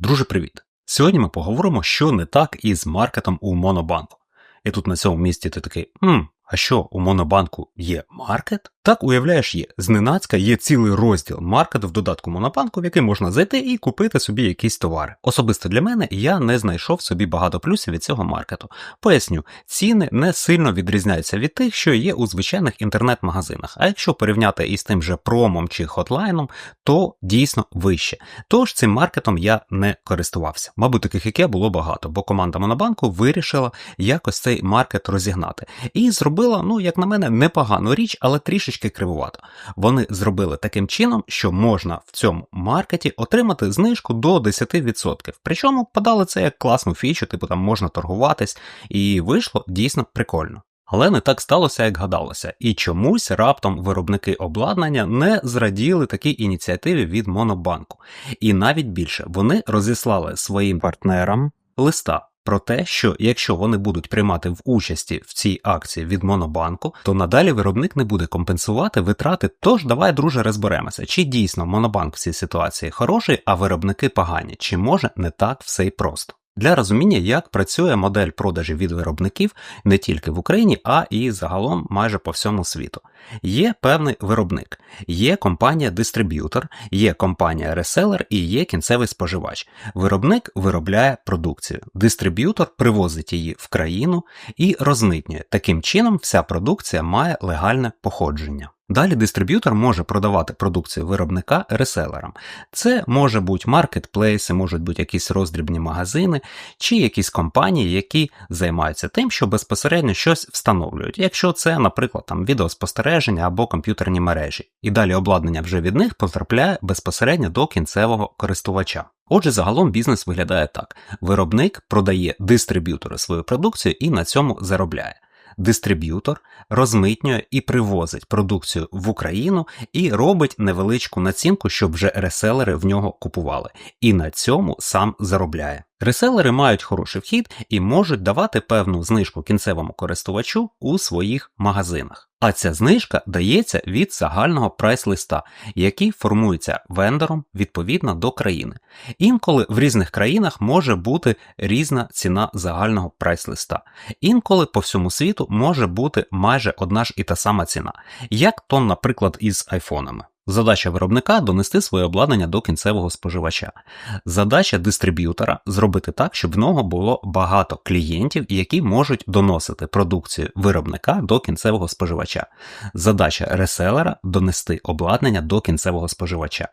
Друже, привіт! Сьогодні ми поговоримо, що не так із маркетом у Монобанку. І тут на цьому місці ти такий, «Хм, а що у Монобанку є маркет? Так, уявляєш, є. Зненацька є цілий розділ маркет в додатку Монобанку, в який можна зайти і купити собі якісь товари. Особисто для мене я не знайшов собі багато плюсів від цього маркету. Поясню, ціни не сильно відрізняються від тих, що є у звичайних інтернет-магазинах. А якщо порівняти із тим же промом чи хотлайном, то дійсно вище. Тож цим маркетом я не користувався. Мабуть, таких як я було багато, бо команда Монобанку вирішила якось цей маркет розігнати. І зробила, ну як на мене, непогану річ, але трішечки кривувато. Вони зробили таким чином, що можна в цьому маркеті отримати знижку до 10%. Причому подали це як класну фічу, типу там можна торгуватись, і вийшло дійсно прикольно. Але не так сталося, як гадалося, і чомусь раптом виробники обладнання не зраділи такій ініціативі від Монобанку. І навіть більше вони розіслали своїм партнерам листа. Про те, що якщо вони будуть приймати в участі в цій акції від Монобанку, то надалі виробник не буде компенсувати витрати. Тож давай, друже, розберемося, чи дійсно Монобанк в цій ситуації хороший, а виробники погані, чи може не так все й просто. Для розуміння, як працює модель продажів від виробників не тільки в Україні, а і загалом майже по всьому світу. Є певний виробник, є компанія-дистриб'ютор, є компанія реселер і є кінцевий споживач. Виробник виробляє продукцію, дистриб'ютор привозить її в країну і розмитнює. Таким чином, вся продукція має легальне походження. Далі дистриб'ютор може продавати продукцію виробника реселерам. Це може бути маркетплейси, можуть бути якісь роздрібні магазини чи якісь компанії, які займаються тим, що безпосередньо щось встановлюють, якщо це, наприклад, там відеоспостереження або комп'ютерні мережі. І далі обладнання вже від них потрапляє безпосередньо до кінцевого користувача. Отже, загалом бізнес виглядає так: виробник продає дистриб'ютору свою продукцію і на цьому заробляє дистриб'ютор розмитнює і привозить продукцію в Україну і робить невеличку націнку, щоб вже реселери в нього купували. І на цьому сам заробляє. Реселери мають хороший вхід і можуть давати певну знижку кінцевому користувачу у своїх магазинах. А ця знижка дається від загального прайс-листа, який формується вендором відповідно до країни. Інколи в різних країнах може бути різна ціна загального прайс-листа. Інколи по всьому світу може бути майже одна ж і та сама ціна, як то, наприклад, із айфонами. Задача виробника донести своє обладнання до кінцевого споживача. Задача дистриб'ютора зробити так, щоб в нього було багато клієнтів, які можуть доносити продукцію виробника до кінцевого споживача. Задача реселера донести обладнання до кінцевого споживача.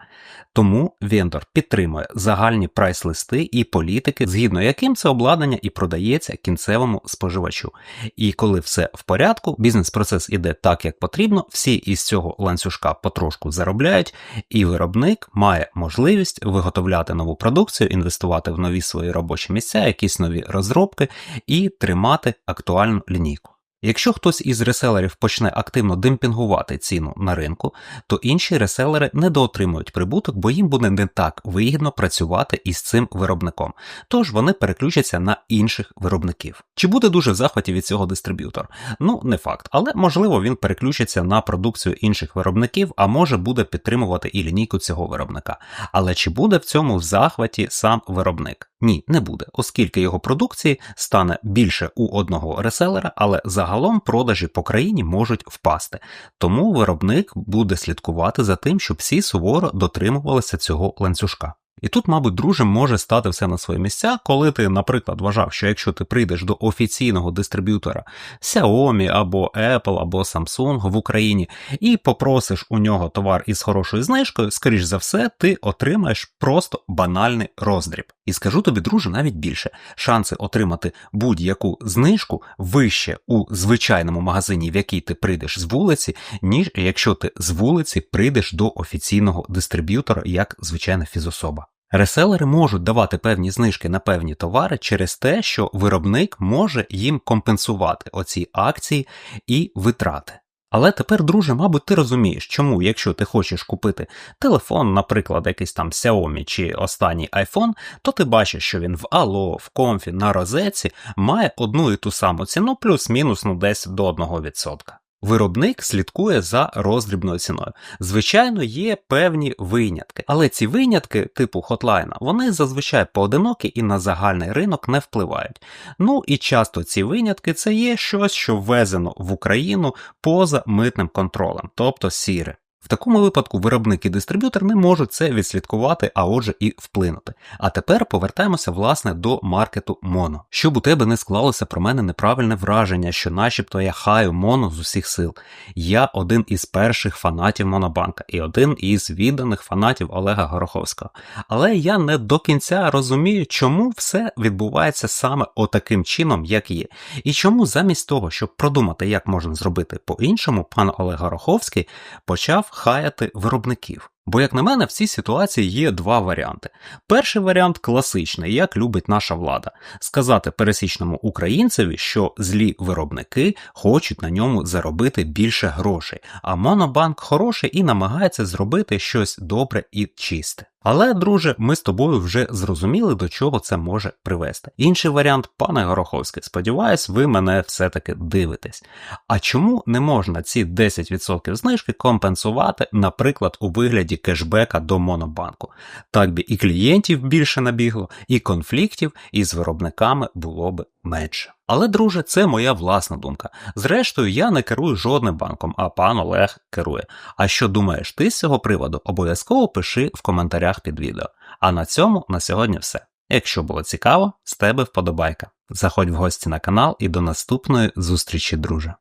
Тому вендор підтримує загальні прайс-листи і політики, згідно яким це обладнання і продається кінцевому споживачу. І коли все в порядку, бізнес-процес іде так, як потрібно, всі із цього ланцюжка потрошку заробляють, і виробник має можливість виготовляти нову продукцію, інвестувати в нові свої робочі місця, якісь нові розробки і тримати актуальну лінійку. Якщо хтось із реселерів почне активно демпінгувати ціну на ринку, то інші реселери недоотримують прибуток, бо їм буде не так вигідно працювати із цим виробником, тож вони переключаться на інших виробників. Чи буде дуже в захваті від цього дистриб'ютор? Ну, не факт, але можливо він переключиться на продукцію інших виробників, а може буде підтримувати і лінійку цього виробника. Але чи буде в цьому в захваті сам виробник? Ні, не буде, оскільки його продукції стане більше у одного реселера, але загалом продажі по країні можуть впасти. Тому виробник буде слідкувати за тим, щоб всі суворо дотримувалися цього ланцюжка. І тут, мабуть, друже, може стати все на свої місця, коли ти, наприклад, вважав, що якщо ти прийдеш до офіційного дистриб'ютора Xiaomi або Apple або Samsung в Україні і попросиш у нього товар із хорошою знижкою, скоріш за все, ти отримаєш просто банальний роздріб. І скажу тобі, друже, навіть більше шанси отримати будь-яку знижку вище у звичайному магазині, в який ти прийдеш з вулиці, ніж якщо ти з вулиці прийдеш до офіційного дистриб'ютора як звичайна фізособа. Реселери можуть давати певні знижки на певні товари через те, що виробник може їм компенсувати оці акції і витрати. Але тепер, друже, мабуть, ти розумієш, чому, якщо ти хочеш купити телефон, наприклад, якийсь там Xiaomi чи останній iPhone, то ти бачиш, що він в Allo, в Комфі, на розетці має одну і ту саму ціну, плюс-мінус ну, десь до 1%. Виробник слідкує за роздрібною ціною. Звичайно, є певні винятки, але ці винятки, типу хотлайна, вони зазвичай поодинокі і на загальний ринок не впливають. Ну і часто ці винятки це є щось, що ввезено в Україну поза митним контролем, тобто сіре. В такому випадку виробник і дистриб'ютор не можуть це відслідкувати, а отже і вплинути. А тепер повертаємося власне до маркету Моно. Щоб у тебе не склалося про мене неправильне враження, що начебто я хаю Моно з усіх сил. Я один із перших фанатів Монобанка і один із відданих фанатів Олега Гороховського. Але я не до кінця розумію, чому все відбувається саме отаким чином, як є. І чому замість того, щоб продумати, як можна зробити по-іншому, пан Олег Гороховський почав хаяти виробників. Бо, як на мене, в цій ситуації є два варіанти. Перший варіант класичний, як любить наша влада, сказати пересічному українцеві, що злі виробники хочуть на ньому заробити більше грошей, а Монобанк хороший і намагається зробити щось добре і чисте. Але, друже, ми з тобою вже зрозуміли, до чого це може привести. Інший варіант, пане Гороховський, сподіваюсь, ви мене все-таки дивитесь. А чому не можна ці 10% знижки компенсувати, наприклад, у вигляді кешбека до Монобанку? Так би і клієнтів більше набігло, і конфліктів із виробниками було би менше. Але, друже, це моя власна думка. Зрештою, я не керую жодним банком, а пан Олег керує. А що думаєш ти з цього приводу? Обов'язково пиши в коментарях під відео. А на цьому на сьогодні все. Якщо було цікаво, з тебе вподобайка. Заходь в гості на канал і до наступної зустрічі, друже.